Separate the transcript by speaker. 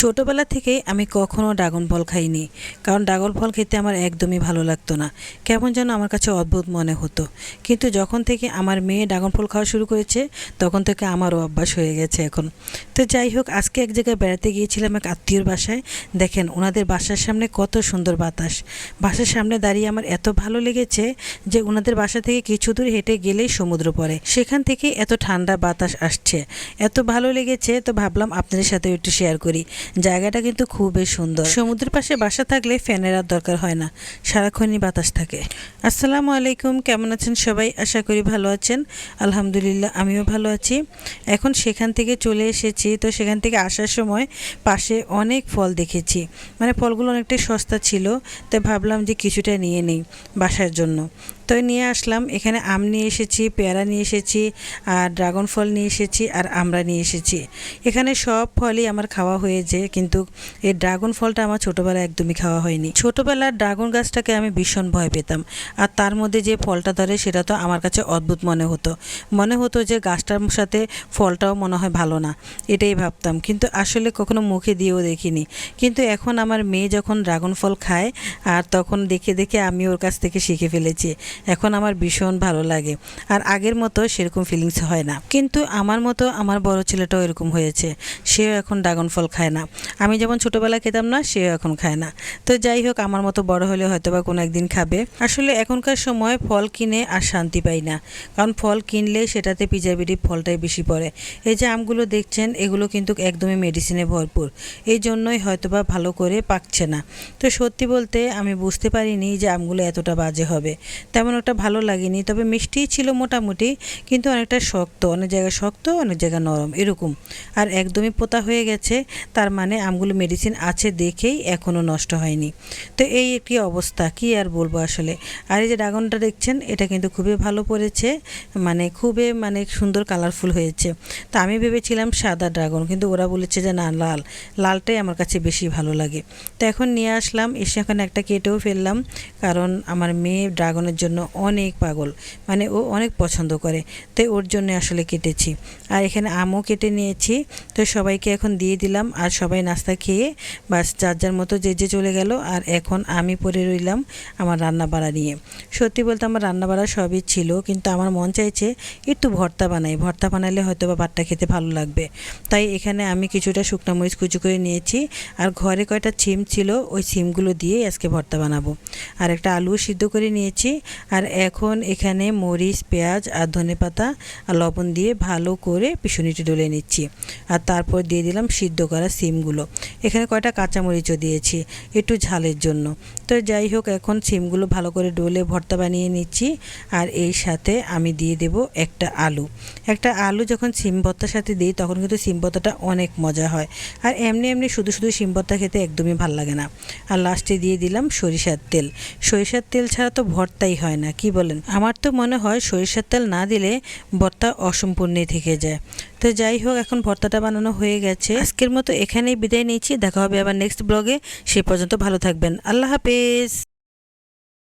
Speaker 1: ছোটোবেলা থেকেই আমি কখনো ড্রাগন ফল খাইনি, কারণ ড্রাগন ফল খেতে আমার একদমই ভালো লাগতো না। কেমন যেন আমার কাছে অদ্ভুত মনে হতো। কিন্তু যখন থেকে আমার মেয়ে ড্রাগন ফল খাওয়া শুরু করেছে, তখন থেকে আমারও অভ্যাস হয়ে গেছে এখন। তো যাই হোক, আজকে এক জায়গায় বেড়াতে গিয়েছিলাম এক আত্মীয়র বাসায়। দেখেন, ওনাদের বাসার সামনে কত সুন্দর বাতাস। বাসার সামনে দাঁড়িয়ে আমার এত ভালো লেগেছে যে ওনাদের বাসা থেকে কিছু দূর হেঁটে গেলেই সমুদ্র পড়ে। সেখান থেকে এত ঠান্ডা বাতাস আসছে। এত ভালো লেগেছে, তো ভাবলাম আপনাদের সাথে একটু শেয়ার করি। জায়গাটা কিন্তু খুবই সুন্দর। সমুদ্রের পাশে বাসা থাকলে ফ্যানের আর দরকার হয় না, সারাক্ষণই বাতাস থাকে। আসসালামু আলাইকুম, কেমন আছেন সবাই? আশা করি ভালো আছেন। আলহামদুলিল্লাহ, আমিও ভালো আছি। এখন সেখান থেকে চলে এসেছি, তো সেখান থেকে আসার সময় পাশে অনেক ফল দেখেছি। মানে ফলগুলো অনেকটাই সস্তা ছিল, তাই ভাবলাম যে কিছুটা নিয়ে নেই বাসার জন্য। তো নিয়ে আসলাম। এখানে আম নিয়ে এসেছি, পেয়ারা নিয়ে এসেছি, আর ড্রাগন ফল নিয়ে এসেছি, আর আমরা নিয়ে এসেছি। এখানে সব ফলই আমার খাওয়া হয়েছে, কিন্তু এই ড্রাগন ফলটা আমার ছোটোবেলায় একদমই খাওয়া হয়নি। ছোটোবেলার ড্রাগন গাছটাকে আমি ভীষণ ভয় পেতাম, আর তার মধ্যে যে ফলটা ধরে সেটা তো আমার কাছে অদ্ভুত মনে হতো। মনে হতো যে গাছটার সাথে ফলটাও মনে হয় ভালো না, এটাই ভাবতাম। কিন্তু আসলে কখনো মুখে দিয়েও দেখিনি। কিন্তু এখন আমার মেয়ে যখন ড্রাগন ফল খায়, আর তখন দেখে দেখে আমি ওর কাছ থেকে শিখে ফেলেছি। এখন আমার ভীষণ ভালো লাগে। আর আগের মতো সেরকম ফিলিংস হয় না। কিন্তু আমার মতো আমার বড় ছেলেটাও এরকম হয়েছে। সেও এখন ড্রাগন ফল খায় না। আমি যেমন ছোটোবেলায় খেতাম না, সেও এখন খায় না। তো যাই হোক, আমার মতো বড় হলে হয়তো বা কোনো একদিন খাবে। আসলে এখনকার সময় ফল কিনে আর শান্তি পাই না। কারণ ফল কিনলে সেটাতে পিজাবিডি ফলটাই বেশি পড়ে। এই যে আমগুলো দেখছেন, এগুলো কিন্তু একদমই মেডিসিনে ভরপুর। এই জন্যই হয়তো বা ভালো করে পাকছে না। তো সত্যি বলতে আমি বুঝতে পারিনি যে আমগুলো এতটা বাজে হবে। তেমন একটা ভালো লাগেনি, তবে মিষ্টিই ছিল মোটামুটি, কিন্তু অনেকটা শক্ত, অনেক জায়গায় শক্ত, অনেক জায়গায় নরম, এরকম। আর একদমই পোতা হয়ে গেছে, তার মানে আমগুলো মেডিসিন আছে দেখেই এখনও নষ্ট হয়নি। তো এই একটি অবস্থা, কি আর বলব আসলে? আর এই যে ড্রাগনটা দেখছেন, এটা কিন্তু খুবই ভালো পড়েছে মানে খুবই মানে সুন্দর কালারফুল হয়েছে। তো আমি ভেবেছিলাম সাদা ড্রাগন, কিন্তু ওরা বলেছে যে না, লাল। লালটাই আমার কাছে বেশি ভালো লাগে। তো এখন নিয়ে আসলাম, এসে এখন একটা কেটেও ফেললাম, কারণ আমার মেয়ে ড্রাগনের জন্য অনেক পাগল। মানে ও অনেক পছন্দ করে। তাই ওর জন্য আসলে কেটেছি। আর এখানে আমও কেটে নিয়েছি। তো সবাইকে এখন দিয়ে দিলাম। আর সবাই নাস্তা খেয়ে বাস যার যার মতো যে যে চলে গেল। আর এখন আমি পরে রইলাম আমার রান্না বাড়া নিয়ে। সত্যি বলতে আমার রান্না বাড়া সবই ছিল। কিন্তু আমার মন চাইছে একটু ভর্তা বানাই। ভর্তা বানালে হয়তো বা ভাতটা খেতে ভালো লাগবে। তাই এখানে আমি কিছুটা শুকনো মরিচ কুচি করে নিয়েছি। আর ঘরে কয়টা ছিম ছিল, ওই ছিমগুলো দিয়েই আজকে ভর্তা বানাবো। আর একটা আলু সিদ্ধ করে নিয়েছি। আর এখন এখানে মরিচ, পেঁয়াজ আর ধনে পাতা আর লবণ দিয়ে ভালো করে পিছনিটি ডলে নিচ্ছি। আর তারপর দিয়ে দিলাম সিদ্ধ করা সিমগুলো। এখানে কয়টা কাঁচামরিচও দিয়েছি, একটু ঝালের জন্য। তো যাই হোক, এখন সিমগুলো ভালো করে ডোলে ভর্তা বানিয়ে নিচ্ছি আর এই সাথে আমি দিয়ে দেব একটা আলু। একটা আলু যখন সিম ভর্তার সাথে দিই, তখন কিন্তু সিম ভর্তাটা অনেক মজা হয়। আর এমনি এমনি শুধু শুধু সিম ভর্তা খেতে একদমই ভালো লাগে না। আর লাস্টে দিয়ে দিলাম সরিষার তেল। সরিষার তেল ছাড়া তো ভর্তাই হয় না, কি বলেন? আমার তো মনে হয় সরিষার তেল না দিলে ভর্তা অসম্পূর্ণই থেকে যায়। তো যাই হোক, এখন ভর্তাটা বানানো হয়ে গেছে। আজকের মতো এখানেই বিদায় নিয়েছি দেখা হবে আবার নেক্সট ব্লগে সে পর্যন্ত ভালো থাকবেন। আল্লাহ হাফেজ।